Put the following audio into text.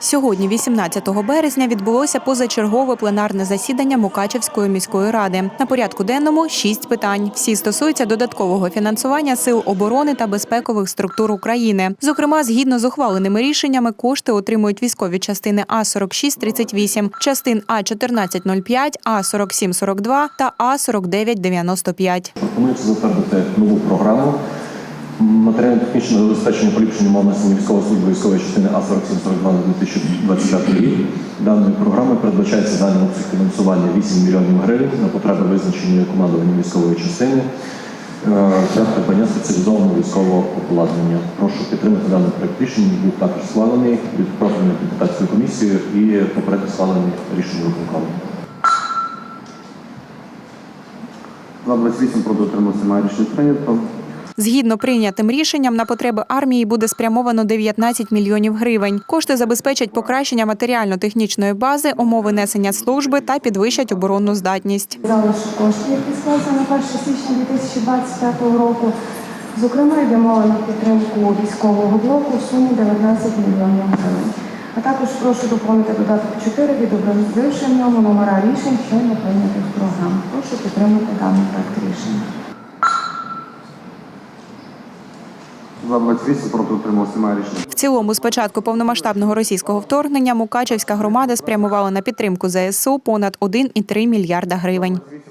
Сьогодні, 18 березня, відбулося позачергове пленарне засідання Мукачевської міської ради. На порядку денному шість питань. Всі стосуються додаткового фінансування сил оборони та безпекових структур України. Зокрема, згідно з ухваленими рішеннями, кошти отримують військові частини А 4638 частин А 1405 А 4742 та А 4995 Пропонується затвердити нову програму матеріально-технічного забезпечення поліпшення умов несення військової служби військової частини А4742 на 2025 рік. Даною програмою передбачається загальний обсяг фінансування 8 мільйонів гривень на потреби визначення командування військової частини е, для придбання спеціалізованого військового обладнання. Прошу підтримати даний проект рішення. Він був також схвалений від профільної депутатської комісії і попередньо схвалений рішення виконкому. За 28 проти утримався має рішення прийнято. Згідно прийнятим рішенням, на потреби армії буде спрямовано 19 мільйонів гривень. Кошти забезпечать покращення матеріально-технічної бази, умови несення служби та підвищать оборонну здатність. залишок коштів, які склався на 1 січня 2025 року. Зокрема, йде мова на підтримку військового блоку в сумі 19 мільйонів гривень. А також прошу доповнити додаток 4, відобразивши в ньому номера рішень щойно прийнятих програм. Прошу підтримати даний проект рішення. За 28 проти утримався. В цілому, з початку повномасштабного російського вторгнення, Мукачевська громада спрямувала на підтримку ЗСУ понад 1,3 мільярда гривень. 28